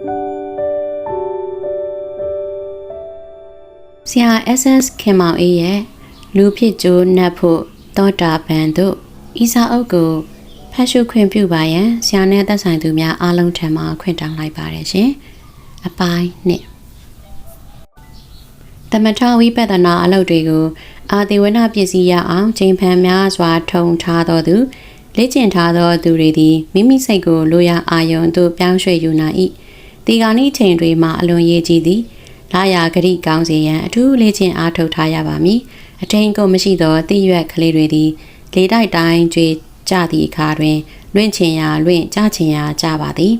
ဆရာ SS ခင်မောင်အေးရဲ့လူဖြစ်ကြိုးနှက်ဖို့တောတာပန်တို့ဤစာအုပ်ကိုဖတ်ရှုခွင့်ပြုပါရန်ဆရာနဲ့သက်ဆိုင်သူများအားလုံးထံမှခွင့်တောင်းလိုက်ပါတယ်ရှင်။အပိုင်းနှစ်သမထဝိပဿနာအလုပ်တွေကိုအာတိဝနပစ္စည်းရအောင်ချိန်ဖန်များစွာထုံထားတော်သူလေ့ကျင့်ထားသောသူတွေသည်မိမိစိတ်ကိုလိုရာအာယုံသို့ပြောင်းရွှေ့ယူနိုင်၏ ဒီကနေ့ချိန်တွေမှာအလွန်ရေးကြီးသည်လာယာဂရိကောင်းစေရန်အထူးလေ့ကျင့်အားထုတ်ထားရပါမည်အထင်ကုန်မရှိသောတည့်ရွက်ကလေးတွေသည်လေတိုက်တိုင်းကျွေကြသည့်အခါတွင်လွင့်ချင်ရာလွင့်ကြချင်ရာကြပါသည်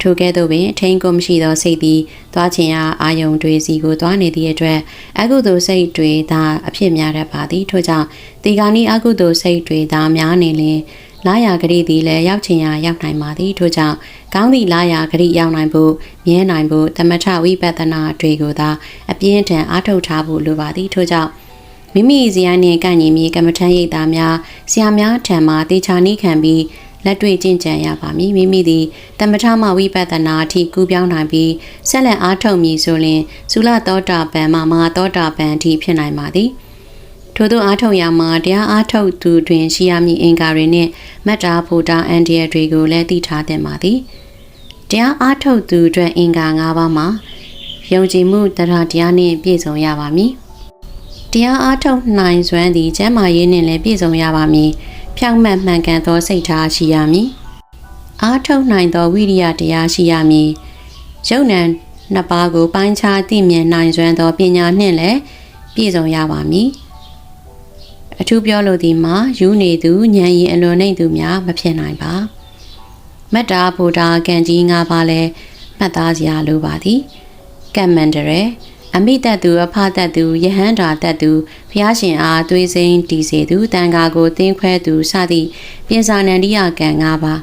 ထိုကဲ့သို့ပင်အထင်ကုန်မရှိသောစိတ်သည်သွားချင်ရာအာယုံတွေစီကိုသွားနေသည့်အတွက်အကုသိုလ်စိတ်တွေသာအဖြစ်များတတ်ပါသည်ထို့ကြောင့်ဒီကနေ့အကုသိုလ်စိတ်တွေသာများနေလင်လာယာဂရိသည်လည်းရောက်ချင်ရာရောက်နိုင်ပါသည်ထို့ကြောင့် ကောင်းသည့်လာယာဂရိရောက်နိုင်ဖို့မြဲနိုင်ဖို့သမထဝိပဿနာတွေကိုသာအပြင်းထန်အားထုတ်ထားဖို့လိုပါသည်ထို့ကြောင့်မိမိဇယနှင့်ကန့်ညီမြေကမ္မထမ်းရိပ်သားများဆရာများထံမှတေချာနိခံပြီးလက်တွေ့ကျင့်ကြံရပါမည်မိမိသည်တမထမဝိပဿနာအထိကူးပြောင်းနိုင်ပြီးဆက်လက်အားထုတ်မည်ဆိုရင်သုလသောတာပန်မမသောတာပန်အထိဖြစ်နိုင်ပါသည်ထို့သောအားထုတ်ရာမှာတရားအားထုတ်သူတွင်ရှိရမည်အင်္ဂါတွေနှင့်မတ္တာဖို့တာအန်ဒီယတွေကိုလည်းသိထားသင့်ပါသည် တရားအားထုတ်သူအတွက်အင်္ဂါ၅ပါးမှာယုံကြည်မှုတရားတရားနှင့်ပြည့်စုံရပါမည်တရားအားထုတ်နိုင်စွမ်းသည့်ကျမ်းမာရေးနှင့်လည်းပြည့်စုံရပါမည်ဖြောင့်မတ်မှန်ကန်သောစိတ်ထားရှိရမည်အားထုတ်နိုင်သောဝိရိယတရားရှိရမည်ယုံ nant နှစ်ပါးကိုပိုင်းခြားသိမြင်နိုင်စွမ်းသောပညာနှင့်လည်းပြည့်စုံရပါမည်အထူးပြောလိုသည်မှာယူနေသူဉာဏ်ရည်အလွန်နှိမ့်သူများမဖြစ်နိုင်ပါ မတ္တာဗုဒ္ဓကံကြီး၅ပါးလည်းမှတ်သားစရာလိုပါသည်ကမ္မန္တရယ်အမိတတ်သူအဖတတ်သူယဟန္တာတတ်သူဖျားရှင်အားသွေးစိမ်းတီစေသူတန်ဃာကိုတင်းခွဲသူစသည့်ပြင်စာနန္ဒီယကံ၅ပါး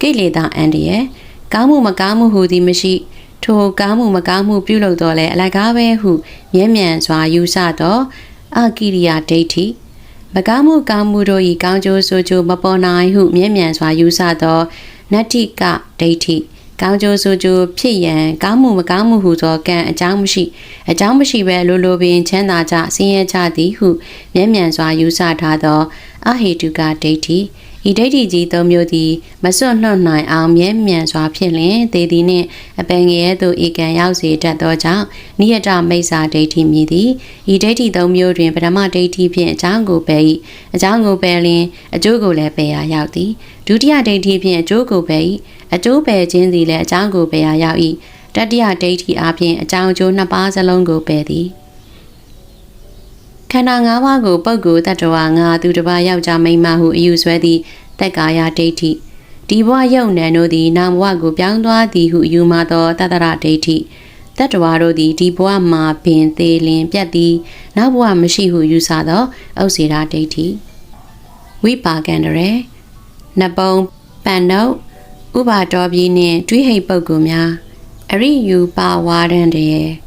ကိလေသာအန္တရာယ်ကောင်းမှုမကောင်းမှုဟူသည်မရှိ ထိုကောင်းမှုမကောင်းမှုပြုလုပ်တော့လဲအလကားပဲဟုမြဲမြံစွာယူဆသောအကိရိယာဒိဋ္ဌိမကောင်းမှုကောင်းမှုတို့၏ကောင်းကျိုးဆိုးကျိုးမပေါ်နိုင်ဟုမြဲမြံစွာယူဆသော နတ္တိကဒိဋ္ဌိကောင်းကျိုးဆိုးကျိုးဖြစ်ရန်ကောင်းမှုမကောင်းမှုဟူသောကံအကြောင်းမရှိအကြောင်းမရှိဘဲလိုလိုပင်ချမ်းသာကြဆင်းရဲကြသည်ဟုမျက်မြန်စွာယူဆထားသောအဟေတုကဒိဋ္ဌိ ဤဒိဋ္ဌိကြီးသုံးမျိုးသည်မစွန့်လွတ်နိုင်အောင်မြဲမြံစွာဖြစ်လျင်ဒေသည်နှင့်အပင်ငရဲသို့ဧကံရောက်စေတတ်သောကြောင့်နိယတမိစ္ဆာဒိဋ္ဌိမြည်သည်ဤဒိဋ္ဌိသုံးမျိုးတွင်ပထမဒိဋ္ဌိဖြင့်အကြောင်းကိုပယ်၏အကြောင်းကိုပယ်လျင်အကျိုးကိုလည်းပယ်ရာရောက်သည်ဒုတိယဒိဋ္ဌိဖြင့်အကျိုးကိုပယ်၏အကျိုးပယ်ခြင်းသည်လည်းအကြောင်းကိုပယ်ရာရောက်၏တတိယဒိဋ္ဌိအပြင်အကြောင်းအကျိုးနှစ်ပါးစလုံးကိုပယ်သည် ခန္ဓာ၅ပါးကိုပုဂ္ဂိုလ်တ attva ငါသူတစ်ပါးယောက်ျားမိန်းမဟုအယူဆွဲသည့်တက်ကာယဒိဋ္ဌိဒီဘဝယုံနံတို့သည်နာမ်ဘဝကိုပြောင်းသွားသည်ဟုယူမှသောတတ္တရဒိဋ္ဌိတတ္တဝါတို့သည်ဒီဘဝမှာပင်သေးလင်ပြတ်သည်နောက်ဘဝမရှိဟုယူဆသောဥစေရာဒိဋ္ဌိဝိပါကန္တရေနပုံပန်နုတ်ဥပါတော်ပြည်နှင့်တွေးဟိတ်ပုဂ္ဂိုလ်များအရိယူပါဝါဒန်တည်း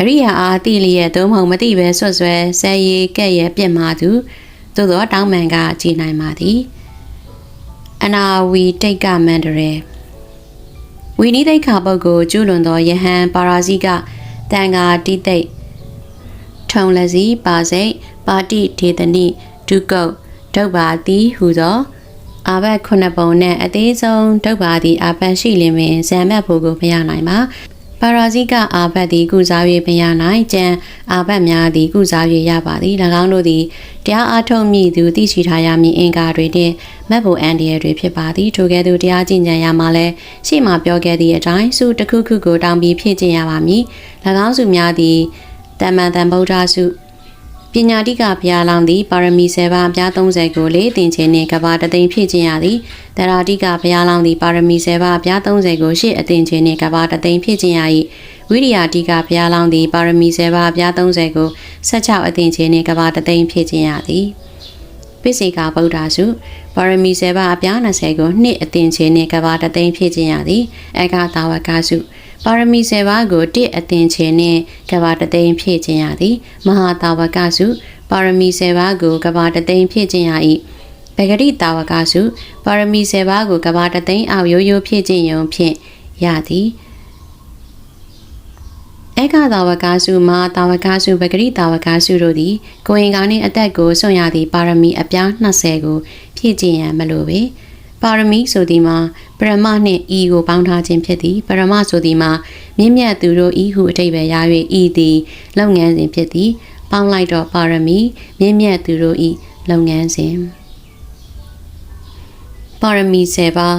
အရိယာအားတိလျက်သုံးမဟုတ်မသိပဲဆွတ်ဆွဲဆဲရီကဲ့ရဲ့ပြစ်မှာသူသို့သောတောင်းပန်ကကြည်နိုင်ပါသည်အနာဝီတိတ်ကမန္တရေဝီနိတိတ်ခါပုဂ္ဂိုလ်ကျူးလွန်သောယဟန်ပါရာဇိကတန်ဃာတိတိတ်ထုံလက်စီပါစိတ်ပါတိဒေသနိဒုကုတ်ဒုဗ္ဗာတိဟူသောအာဘတ်ခုနှစ်ပုံနဲ့အသေးဆုံးဒုဗ္ဗာတိအာဘတ်ရှိလင်ပင်ဇံမတ်ဖို့ကိုမရနိုင်ပါ ပါရာဇိကအာဘတ်သည်ကုစား၍မရနိုင်ကြံအာဘတ်များသည်ကုစား၍ရပါသည်၎င်းတို့သည်တရားအားထုတ်မိသူသိရှိထားရမည်အင်္ဂါတွေနှင့်မတ်ဖို့အန်ဒီရတွေဖြစ်ပါသည်ထိုကဲ့သို့တရားကျင့်ကြံရမှာလဲရှေ့မှာပြောခဲ့သည့်အတိုင်းစုတစ်ခုခုကိုတောင်းပြီးဖြည့်ကျင့်ရပါမည်၎င်းစုများသည်တမန်တန်ဗုဒ္ဓစု ပညာတိကဘုရားလောင်းသည်ပါရမီ7ပါးပြား30ကိုလေတင်ခြင်းနှင့်ကဘာတသိမ့်ဖြည့်ခြင်းရသည်တရာတိကဘုရားလောင်းသည်ပါရမီ7ပါးပြား30ကိုရှေ့အတင်ခြင်းနှင့်ကဘာတသိမ့်ဖြည့်ခြင်းရ၏ဝိရိယတိကဘုရားလောင်းသည်ပါရမီ7ပါးပြား30ကို16အတင်ခြင်းနှင့်ကဘာတသိမ့်ဖြည့်ခြင်းရသည်ပိစိကဗုဒ္ဓစုပါရမီ7ပါးအပြား20ကိုနှစ်အတင်ခြင်းနှင့်ကဘာတသိမ့်ဖြည့်ခြင်းရသည်အက္ခသာဝကစု ပါရမီ7ပါးကိုတစ်အသင်ခြင်းနှင့်ကဘာတသိန်းဖြည့်ခြင်းရသည် မဟာတာဝကစု ပါရမီ7ပါးကိုကဘာတသိန်းဖြည့်ခြင်းရ၏ပဂရိတာဝကစု ပါရမီ7ပါးကိုကဘာတသိန်းအောက်ရိုးရိုးဖြည့်ခြင်းယုံဖြင့်ရသည်ဧကသာဝကာစုမှာတာဝကာစုပဂရိတာဝကာစုတို့သည်ကိုရင်ကောင်းနှင့်အသက်ကိုစွန့်ရသည့်ပါရမီအပြား20ကိုဖြည့်ကျင့်ရန်မလိုပေ ပါရမီဆိုသည်မှာပရမနှင့်ဤကိုပေါင်းထားခြင်းဖြစ်သည်ပရမဆိုသည်မှာမြင့်မြတ်သူတို့ဤဟုအထိပ္ပယ်ရ၍ဤသည်လုပ်ငန်းစဉ်ဖြစ်သည် ပေါင်းလိုက်တော့ပါရမီမြင့်မြတ်သူတို့ဤလုပ်ငန်းစဉ်ပါရမီ7ပါး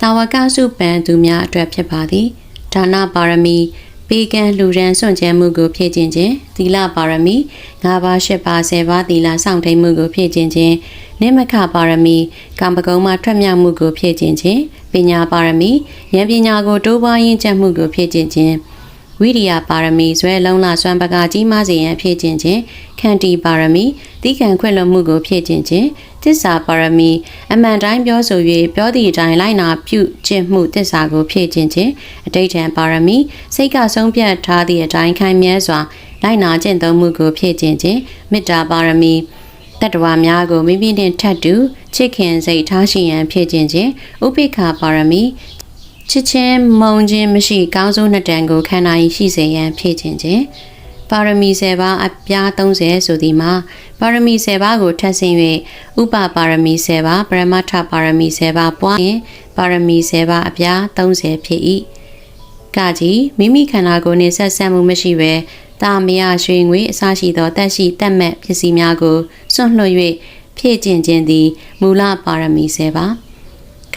တာဝကစုပန်သူများအတွက်ဖြစ်ပါသည်ဒါနပါရမီ ပေကံလူရန်စွန့်ကြဲမှုကိုဖြည့်ခြင်းခြင်းသီလပါရမီ၅ပါး၈ပါး၁၀ပါးသီလစောင့်ထိန်မှုကိုဖြည့်ခြင်းခြင်းနိမခပါရမီကံပကုံးမှထွက်မြောက်မှုကိုဖြည့်ခြင်းခြင်းပညာပါရမီဉာဏ်ပညာကိုတိုးပွားရင်းချက်မှုကိုဖြည့်ခြင်းခြင်း ဝိရိယပါရမီဇွဲလုံးလာစွမ်းပကာကြီးမားစေရန်ဖြည့်ခြင်းခြင်းခန္တီပါရမီတိခံခွင့်လွှတ်မှုကိုဖြည့်ခြင်းခြင်းတစ္ဆာပါရမီအမှန်တိုင်းပြောဆို၍ပြောသည့်အတိုင်းလိုက်နာပြုကျင့်မှုတစ္ဆာကိုဖြည့်ခြင်းခြင်းအတိတ်ထံပါရမီစိတ်ကဆုံးဖြတ်ထားသည့်အတိုင်းခိုင်မြဲစွာလိုက်နာကျင့်သုံးမှုကိုဖြည့်ခြင်းခြင်းမေတ္တာပါရမီတတ္တဝါများကိုမိမိနှင့်ထပ်တူချစ်ခင်စိတ်ထားရှိရန်ဖြည့်ခြင်းခြင်းဥပိ္ပခာပါရမီ ချစ်ချင်းမုံခြင်းမရှိကောင်းဆုံးနှစ်တန်ကိုခန္ဓာရှိစေရန်ဖြည့်ခြင်းခြင်းပါရမီ10ပါးအပြား30ဆိုသည်မှာပါရမီ10ပါးကိုထပ်ဆင့်၍ဥပပါရမီ10ပါးပရမတ္ထပါရမီ10ပါးပွားရင်ပါရမီ10ပါးအပြား30ဖြစ်၏ကကြီးမိမိခန္ဓာကိုယ်နှင့်ဆက်ဆက်မှုမရှိဘဲတာမယရွှေငွေအစရှိသောတက်ရှိတက်မဲ့ပစ္စည်းများကိုစွန့်လွှတ်၍ဖြည့်ကျင့်ခြင်းသည်မူလပါရမီ10ပါး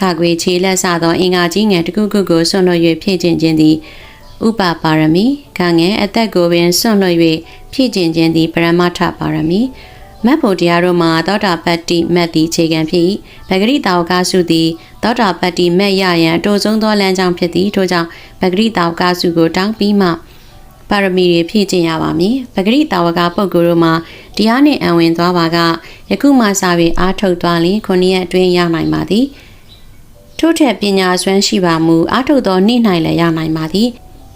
ခါခွေခြေလက်စသောအင်္ဂါကြီးငယ်တစ်ခုခုကိုစွန့်လွှတ်၍ဖြည့်ကျင့်ခြင်းသည်ဥပပါရမီခငယ်အသက်ကိုပင်စွန့်လွှတ်၍ဖြည့်ကျင့်ခြင်းသည်ပရမတ္ထပါရမီမတ်ဖို့တရားတို့မှာသောတာပတ္တိမတ်သည်ခြေခံဖြစ်၏ဗဂရိတာဝကစုသည်သောတာပတ္တိမတ်ရရန်အတိုဆုံးသောလမ်းကြောင်းဖြစ်သည်ထို့ကြောင့်ဗဂရိတာဝကစုကိုတောင်းပြီးမှပါရမီတွေဖြည့်ကျင့်ရပါမည်ပဂရိတာဝကပုဂ္ဂိုလ်တို့မှာတရားနှင့်အဝင်သွားပါကယခုမှစပြီးအားထုတ်သွားလျင်ခုနှစ်ရက်အတွင်းရနိုင်ပါသည် ထို့ထက်ပညာစွမ်းရှိပါမူအားထုတ်သောနေ့၌လည်းရနိုင်ပါသည်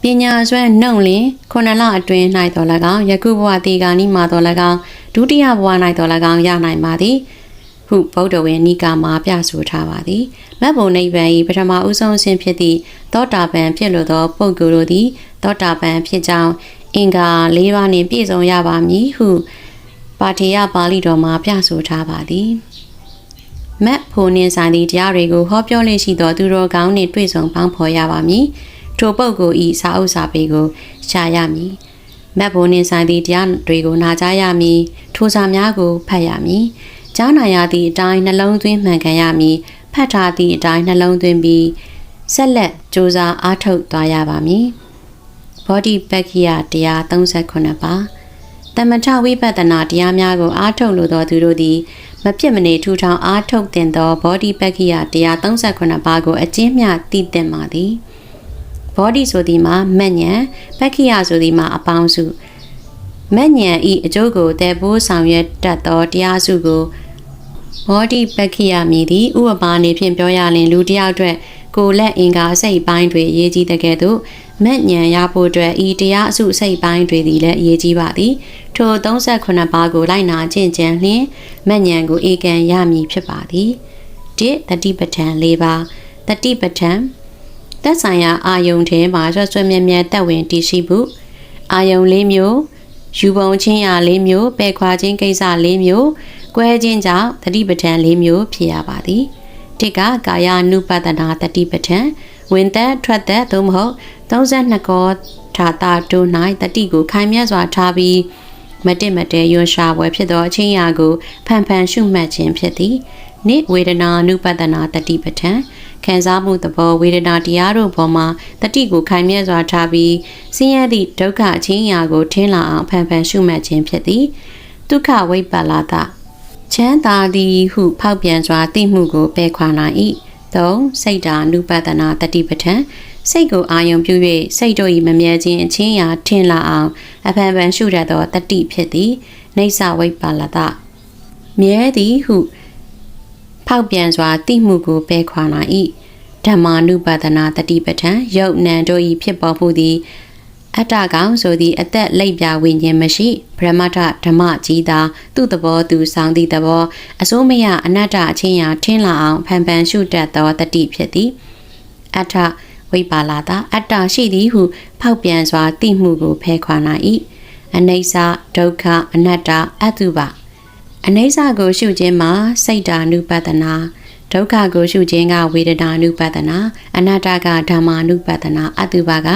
ပညာစွမ်းနှုံလင်ခုနှစ်လအတွင်း၌တော်၎င်းယခုဘဝတေဂာနိမှာတော်၎င်းဒုတိယဘဝ၌တော်၎င်းရနိုင်ပါသည်ဟုဗုဒ္ဓဝေနိကာမှာပြဆိုထားပါသည်မတ်ဘုံနိဗ္ဗာန်၏ပထမဦးဆုံးအဆင့်ဖြစ်သည့်သောတာပန်ဖြစ်လိုသောပုဂ္ဂိုလ်တို့သည်သောတာပန်ဖြစ်ကြောင်းအင်္ဂါ၄ပါးနှင့်ပြည့်စုံရပါမည်ဟုပါထေယပါဠိတော်မှာပြဆိုထားပါသည် မတ်ဖို့နှင်းဆိုင်သည့်တရားတွေကိုဟောပြောလေ့ရှိသောသူတော်ကောင်းနှင့်တွေ့ဆုံပေါင်းဖော်ရပါမည်ထိုပုဂ္ဂိုလ်ဤစာအုပ်စာပေကိုရှာရမည်မတ်ဘုံနှင်းဆိုင်သည့်တရားတွေကိုနာကြားရမည်ထိုစာများကိုဖတ်ရမည်ကြားနာရသည့်အတိုင်းနှလုံးသွင်းမှန်ကန်ရမည်ဖတ်ထားသည့်အတိုင်းနှလုံးသွင်းပြီးဆက်လက်စ조사အားထုတ်သွားရပါမည်ဘောဓိပက္ခိယတရား38ပါ တမထဝိပဿနာတရားများကိုအားထုတ်လိုသောသူတို့သည်မဖြစ်မနေထူထောင်အားထုတ်တင်သောဘောဓိပက္ခိယတရား38ပါးကိုအကျဉ်းမျှသိသင့်ပါသည်ဘောဓိဆိုသည်မှာမက်ညံပက္ခိယဆိုသည်မှာအပေါင်းစုမက်ညံဤအကျိုးကိုတဲပိုးဆောင်ရွက်တတ်သောတရားစုကိုဘောဓိပက္ခိယမည်သည်ဥပမာနေဖြင့်ပြောရလျင်လူတစ်ယောက်အတွက်ကိုလက်အင်္ဂါစိတ်ပိုင်းတွေရေးကြီးတဲ့ကဲ့သို့ မက်ညံရဖို့အတွက်ဤတရားအစုစိတ်ပိုင်းတွေသည်လည်းအရေးကြီးပါသည်ထို38ပါးကိုလိုက်နာကျင့်ကြံလျင်မက်ညံကိုဧကန်ရမည်ဖြစ်ပါသည်၁တတိပဋ္ဌာန်၄ပါးတတိပဋ္ဌာန်သက်ဆိုင်ရာအာယုံထဲမှာဆွဆွမြဲမြဲတက်ဝင်တည်ရှိဖို့အာယုံ၄မျိုးယူပုံချင်းရာ၄မျိုးပယ်ခွာခြင်းကိစ္စ၄မျိုးကွဲခြင်းကြောင့်တတိပဋ္ဌာန်၄မျိုးဖြစ်ရပါသည်တစ်ကကာယ ानु ပတနာတတိပဋ္ဌာန် ဝင်သက်ထွက်သက်သို့မဟုတ်32ကောထာတာတို့၌တတိကိုခိုင်မြဲစွာထားပြီးမတစ်မတဲရွှရှာပွဲဖြစ်သောအချင်းရာကိုဖန်ဖန်ရှုမှတ်ခြင်းဖြစ်သည်နိဝေဒနာနုပတနာတတိပဋ္ဌာန်ခံစားမှုသဘောဝေဒနာတရားတို့ပေါ်မှာတတိကိုခိုင်မြဲစွာထားပြီးဆင်းရဲသည့်ဒုက္ခအချင်းရာကိုထင်းလာအောင်ဖန်ဖန်ရှုမှတ်ခြင်းဖြစ်သည်ဒုက္ခဝိပ္ပလာတချမ်းသာသည်ဟုဖောက်ပြန်စွာသိမှုကိုပယ်ခွာနိုင်၏ ၃စိတ်ဓာနုပတနာတတိပဋ္ဌာန်စိတ်ကိုအာယုံပြု၍စိတ်တို့၏မမြဲခြင်းအချင်းရာထင်လာအောင်အဖန်ဖန်ရှုတတ်သောတတိဖြစ်သည်နေဆဝိပ္ပလတမြဲသည်ဟုဖောက်ပြန်စွာသိမှုကိုပယ်ခွာနိုင်၏ဓမ္မာနုပါဒနာတတိပဋ္ဌာန်ယုတ်နံတို့၏ဖြစ်ပေါ်မှုသည် အတ္တကောင်ဆိုသည့်အသက်လိပ်ပြဝိညာဉ်မရှိဗြဟ္မထဓမ္မကြီးသာသူ့သဘောသူဆောင်သည့်သဘောအစိုးမရအနတ္တအချင်းရာထင်းလာအောင်ဖန်ဖန်ရှုတတ်သောတတိဖြစ်သည်အထဝဝိပါလာတာအတ္တရှိသည်ဟု ဖောက်ပြန်စွာသိမှုကိုဖယ်ခွာနိုင်၏အနိစ္စဒုက္ခအနတ္တအတုပအနိစ္စကိုရှုခြင်းမှာစိတ်ဓာနုပတနာ ဒုက္ခကိုရှုခြင်းကဝေဒနာနုပတနာအနတ္တကဓမ္မာနုပတနာအတုပက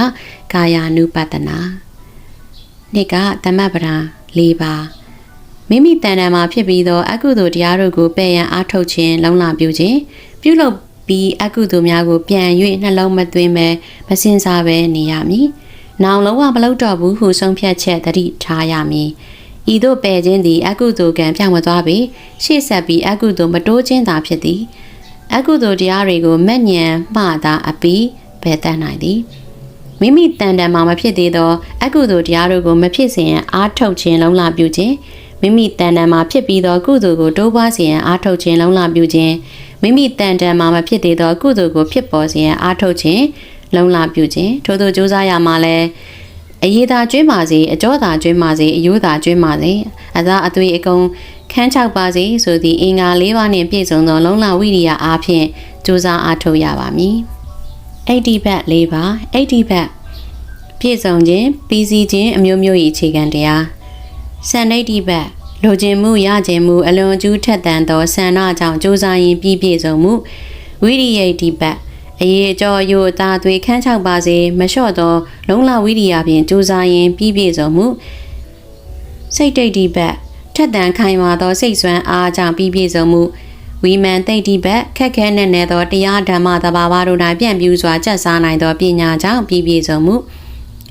ကာယ ानु ပတနာနှစ်ကတမတ်ပဒံ၄ပါးမိမိတဏ္ဍာမှာဖြစ်ပြီးသောအကုသိုလ်တရားတို့ကိုပယ်ရန်အားထုတ်ခြင်းလုံလပြုခြင်းပြုလုပ်ပြီးအကုသိုလ်များကိုပြန်၍နှလုံးမသွင်းပဲမစင်စားပဲနေရမည်။နောင်လုံးဝမလုပ်တော့ဘူးဟုဆုံးဖြတ်ချက်တတိထားရမည်။ဤသို့ပယ်ခြင်းသည်အကုသိုလ်ကံပြောင်းမသွားပေရှေ့ဆက်ပြီးအကုသိုလ်မတိုးခြင်းသာဖြစ်သည်။ အကုသိုလ်တရားတွေကိုမက်ညံမှသာအပီးပယ်တတ်နိုင်သည်။မိမိတန်တန်မှာမဖြစ်သေးသော အကုသိုလ်တရားတို့ကိုမဖြစ်စေရန်အားထုတ်ခြင်းလုံးလပြုခြင်းမိမိတန်တန်မှာဖြစ်ပြီးသောကုသိုလ်ကိုတိုးပွားစေရန်အားထုတ်ခြင်းလုံးလပြုခြင်းမိမိတန်တန်မှာမဖြစ်သေးသောကုသိုလ်ကိုဖြစ်ပေါ်စေရန်အားထုတ်ခြင်းလုံးလပြုခြင်းထို့သောကြိုးစားရမှာလဲ အရေးသာကျွေးပါစေအကျော်သာကျွေးပါစေအယိုးသာကျွေးပါစေအသာအသွေးအကုန်ခန်းချောက်ပါစေဆိုသည့်အင်္ဂါ၄ပါးနှင့်ပြည့်စုံသောလုံးလဝိရိယအားဖြင့်ကြိုးစားအားထုတ်ရပါမည်အိဋ္ဌိဘတ်၄ပါးအိဋ္ဌိဘတ်ပြည့်စုံခြင်းပြီးစီးခြင်းအမျိုးမျိုး၏အခြေခံတရားစံဋိဋ္ဌိဘတ်လိုချင်မှုရချင်မှုအလွန်အကျူးထက်သန်သောဆန္ဒကြောင့်စူးစမ်းရင်ပြည့်ပြည့်စုံမှုဝိရိယဋ္ဌိဘတ် အရေးအကျော်ယိုအသားသွေးခန်းချောက်ပါစေမလျှော့သော လုံလဝိရိယဖြင့်စူးစမ်းရင်ပြည့်ပြည့်စုံမှုစိတ်တိတ်ဋ္ဌိဘတ်ထက်သန်ခိုင်မာသောစိတ်ဆွမ်းအားကြောင့်ပြည့်ပြည့်စုံမှုဝီမန်တိတ်တိဘက်ခက်ခဲနဲ့နဲ့သောတရားဓမ္မသဘာဝတို့၌ပြန့်ပြူးစွာကျက်စားနိုင်သောပညာကြောင့်ပြည့်ပြည့်စုံမှု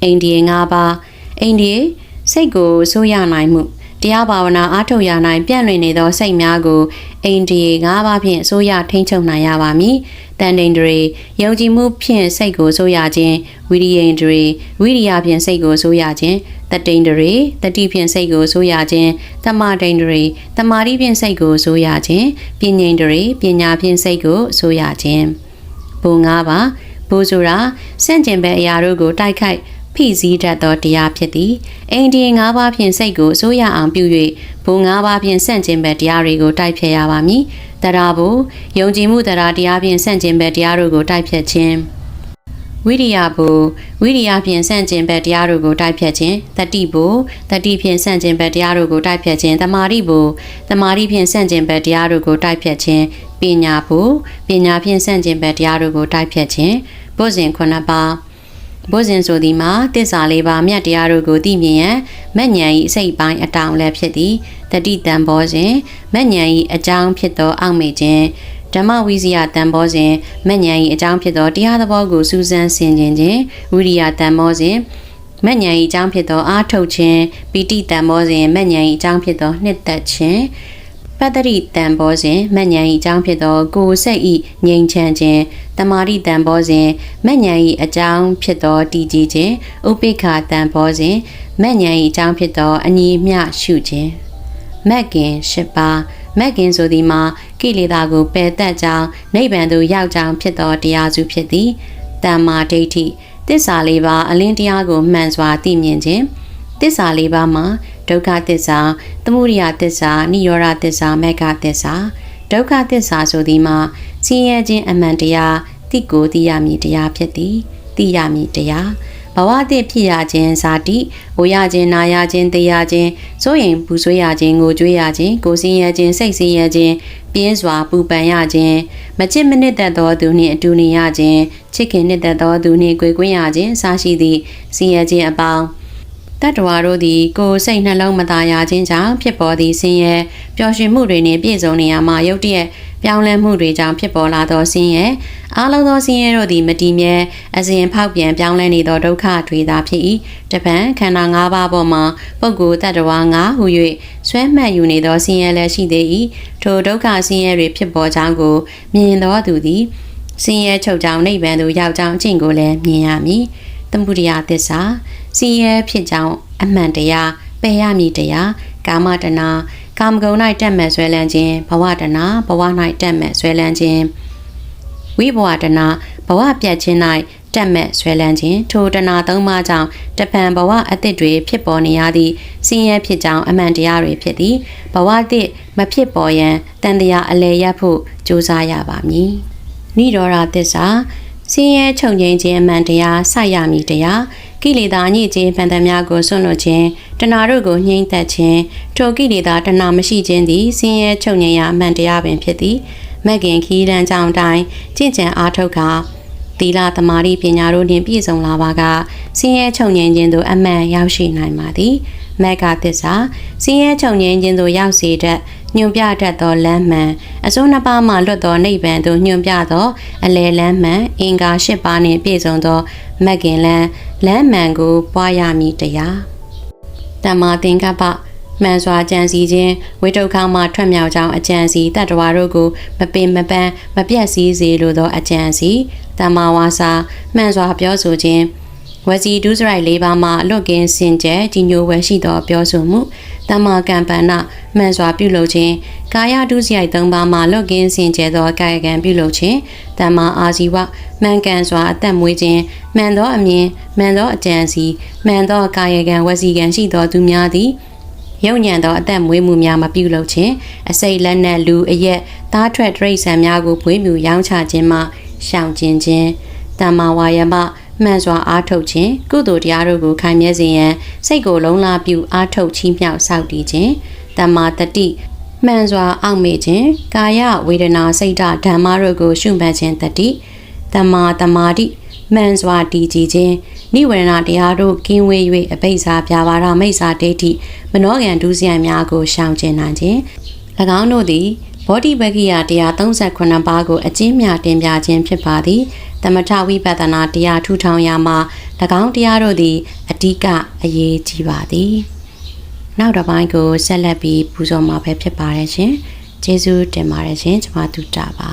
အိန္ဒိယ၅ပါးအိန္ဒိယစိတ်ကိုဆိုးရနိုင်မှု တရားဘာဝနာအားထုတ်ရနိုင်ပြန့်လွင်နေသောစိတ်များကိုအိန္ဒိယ၅ပါးဖြင့်ဆိုးရထိန်းချုပ်နိုင်ရပါမည်တန်တိန်တွေယုံကြည်မှုဖြင့်စိတ်ကိုဆိုးရခြင်းဝိရိယိန်တွေဝိရိယဖြင့်စိတ်ကိုဆိုးရခြင်းတတိန်တွေတတိဖြင့်စိတ်ကိုဆိုးရခြင်းတမတိန်တွေတမာတိဖြင့်စိတ်ကိုဆိုးရခြင်းပညာတွေပညာဖြင့်စိတ်ကိုဆိုးရခြင်းဘုံ၅ပါးဘိုးဆိုတာစန့်ကျင်ဘက်အရာတို့ကိုတိုက်ခိုက် ဖိစီးတတ်သောတရားဖြစ်သည်အိန္ဒိယ၅ပါးဖြင့်စိတ်ကိုစိုးရအောင်ပြု၍ဘုံ၅ပါးဖြင့်ဆန့်ကျင်ဘက်တရားတွေကိုတိုက်ဖျက်ရပါမည်တရားဘုယုံကြည်မှုတရားတရားဖြင့်ဆန့်ကျင်ဘက်တရားတို့ကိုတိုက်ဖျက်ခြင်းဝိရိယဘုဝိရိယဖြင့်ဆန့်ကျင်ဘက်တရားတို့ကိုတိုက်ဖျက်ခြင်းတတိဘုတတိဖြင့်ဆန့်ကျင်ဘက်တရားတို့ကိုတိုက်ဖျက်ခြင်းတမာတိဘုတမာတိဖြင့်ဆန့်ကျင်ဘက်တရားတို့ကိုတိုက်ဖျက်ခြင်းပညာဘုပညာဖြင့်ဆန့်ကျင်ဘက်တရားတို့ကိုတိုက်ဖျက်ခြင်းဘုဇင်ခုနှစ်ပါး ဘုဇင်ဆိုသည်မှာတစ္ဆာလေးပါးမြတ်တရားတို့ကိုသိမြင်ရန်မက်ညံ၏အစိတ်ပိုင်းအတောင်လည်းဖြစ်သည်တတိတံဘောစဉ်မက်ညံ၏အကြောင်းဖြစ်သောအောက်မေ့ခြင်းဓမ္မဝိဇယတံဘောစဉ်မက်ညံ၏အကြောင်းဖြစ်သောတရားသဘောကိုစူးစမ်းဆင်ခြင်ခြင်းဝိရိယတံဘောစဉ်မက်ညံ၏အကြောင်းဖြစ်သောအာထုတ်ခြင်းပီတိတံဘောစဉ်မက်ညံ၏အကြောင်းဖြစ်သောနှစ်သက်ခြင်း ပတ္တိတံဘောစဉ်မဉ္ဇဉ်ဤအကြောင်းဖြစ်သောကိုယ်စိတ်ဤငြိမ်ချမ်းခြင်းတမာတိတံဘောစဉ်မဉ္ဇဉ်ဤအကြောင်းဖြစ်သောတည်ကြည်ခြင်းဥပိ္ပခာတံဘောစဉ်မဉ္ဇဉ်ဤအကြောင်းဖြစ်သောအညီမျှရှုခြင်းမက်ကင်၈ပါးမက်ကင်ဆိုသည်မှာကိလေသာကိုပယ်တတ်ကြောင်းနိဗ္ဗာန်သို့ရောက်ကြောင်းဖြစ်သောတရားစုဖြစ်သည်တမ္မာဒိဋ္ဌိတစ္ဆာလေးပါးအလင်းတရားကိုမှန်စွာသိမြင်ခြင်း တစ္ဆာလေးပါးမှာဒုက္ခသစ္စာသမုဒယသစ္စာနိရောဓသစ္စာမေဃသစ္စာဒုက္ခသစ္စာဆိုသည်မှာဆင်းရဲခြင်းအမှန်တရားတိကိုသိရမည်တရားဖြစ်သည်သိရမည်တရားဘဝတည်ဖြစ်ရခြင်းဇာတိဝရခြင်းနာရခြင်းတရားခြင်းစိုးရင်ပူဆွေးရခြင်းငိုကြွေးရခြင်းကိုစင်းရခြင်းစိတ်စင်းရခြင်းပြင်းစွာပူပန်ရခြင်းမချစ်မနစ်သက်သောသူနှင့်အတူနေရခြင်းချစ်ခင်နစ်သက်သောသူနှင့်ကြွေကွင်းရခြင်းစရှိသည့်စင်းရခြင်းအပေါင်း တတ္တဝါတို့သည်ကိုယ်စိတ်နှလုံးမသာယာခြင်းကြောင့်ဖြစ်ပေါ်သည့်ဆင်းရဲပျော်ရွှင်မှုတွေနှင့်ပြည့်စုံနေရမှာရုတ်တရက်ပြောင်းလဲမှုတွေကြောင့်ဖြစ်ပေါ်လာသောဆင်းရဲအားလုံးသောဆင်းရဲတို့သည်မတည်မြဲအစဉ်ဖောက်ပြန်ပြောင်းလဲနေသောဒုက္ခတွေသာဖြစ်၏တပံခန္ဓာ၅ပါးပေါ်မှာပုဂ္ဂိုလ်တ attva ငါဟု၍ဆွဲမှတ်ယူနေသောဆင်းရဲလည်းရှိသေး၏ထိုဒုက္ခဆင်းရဲတွေဖြစ်ပေါ်ကြောင်းကိုမြင်သောသူသည်ဆင်းရဲချုပ်ကြောင်းနိဗ္ဗာန်သို့ရောက်ကြောင်းအကျင့်ကိုလည်းမြင်ရမည်သမုဒိယသစ္စာ ဆင်းရဲဖြစ်ကြောင်းအမှန်တရားပယ်ရမည်တရားကာမတဏကာမဂုဏ်၌တက်မဲ့ဆွဲလန်းခြင်းဘဝတဏဘဝ၌တက်မဲ့ဆွဲလန်းခြင်းဝိဘဝတဏဘဝပြတ်ခြင်း၌တက်မဲ့ဆွဲလန်းခြင်းထိုတဏသုံးပါးကြောင့်တပံဘဝအသစ်တွေဖြစ်ပေါ်နေရသည့်ဆင်းရဲဖြစ်ကြောင်းအမှန်တရားတွေဖြစ်သည်ဘဝသစ်မဖြစ်ပေါ်ရန်တန်တရားအလဲရဖို့ကြိုးစားရပါမည်နိရောဓသစ္စာစင်းရဲချုပ်ငိမ့်ခြင်းအမှန်တရားဆရမည်တရား ကိလေသာညစ်ခြင်းပန်တများကိုဆွန့်လွတ်ခြင်းတဏှာတို့ကိုညှိမ့်သက်ခြင်းထိုကိလေသာတဏှာမရှိခြင်းသည်စင်းရဲချုပ်ငိမ့်ရာအမှန်တရားပင်ဖြစ်သည်မက်ကင်ခီးတန်းကြောင့်တိုင်းကြင့်ကြံအားထုတ်ကာသီလသမာဓိပညာတို့နှင့်ပြည့်စုံလာပါကစင်းရဲချုပ်ငြိမ်းခြင်းသို့အမှန်ရောက်ရှိနိုင်ပါသည်မက်ကသစ္စာစင်းရဲချုပ်ငြိမ်းခြင်းသို့ရောက်စေတတ် ညွန်ပြတတ်သောလမ်းမှန်အစိုးနှစ်ပါးမှလွတ်သောနိဗ္ဗာန်သို့ညွန်ပြသောအလယ်လမ်းမှန်အင်္ဂါ၈ပါးနှင့်ပြည့်စုံသောမက်ကင်လမ်းလမ်းမှန်ကိုပွားရမည်တရားတမ္မာသင်္ကပ္ပမှန်စွာကြံစီခြင်းဝိတုခမှထွက်မြောက်ကြောင်းအကြံစီတတ္တဝါတို့ကိုမပင်မပန်းမပြတ်စည်းစေလိုသောအကြံစီတမ္မာဝါစာမှန်စွာပြောဆိုခြင်း ဝစီဒုစရိုက်၄ပါးမှအလွတ်ကင်းစင်ကြယ်ကြီးညိုဝဲရှိသောပြောဆိုမှုတမ္မာကံပန္နမှန်စွာပြုလုပ်ခြင်းကာယဒုစရိုက်၃ပါးမှလွတ်ကင်းစင်ကြယ်သောကာယကံပြုလုပ်ခြင်းတမ္မာအာဇီဝမှန်ကန်စွာအသက်မွေးခြင်းမှန်သောအမြင်မှန်သောအကြံစီမှန်သောကာယကံဝစီကံရှိသောသူများသည်ရုံညံသောအသက်မွေးမှုများမပြုလုပ်ခြင်းအစိတ်လက်နက်လူအရက်သားထွက်တရိษံများကိုပွေးမြူရောင်းချခြင်းမှရှောင်ကျဉ်ခြင်းတမ္မာဝါယမ မှန်စွာအားထုတ်ခြင်းကုသိုလ်တရားတို့ကိုခိုင်မြဲစေရန်စိတ်ကိုလုံးလာပြုအားထုတ်ချီးမြှောက်စောင့်တည်ခြင်းတမ္မာတတိမှန်စွာအောက်မေ့ခြင်းကာယဝေဒနာစိတ်ဓာတ်ဓမ္မတို့ကိုရှုမှတ်ခြင်းတတိတမ္မာတမာတိမှန်စွာတည်ကြည်ခြင်းနိဝရဏတရားတို့ကင်းဝေး၍အပိစ္ဆာပြာပါဒမိစ္ဆာဒိဋ္ဌိမနောကံဒုစရိုက်များကိုရှောင်ကျဉ်နိုင်ခြင်း၎င်းတို့သည်ဘောဓိပက္ခိယတရား38ပါးကိုအကျဉ်းမြတင်ပြခြင်းဖြစ်ပါသည် သမထဝိပဿနာတရားထူထောင်ရာမှာ၎င်းတရားတို့သည်အဓိကအရေးကြီးပါသည်နောက်တစ်ပိုင်းကိုဆက်လက်ပြီးပူဇော်မှာပဲဖြစ်ပါတယ်ရှင်ကျေးဇူးတင်ပါတယ်ရှင်ကျွန်မတူတာပါ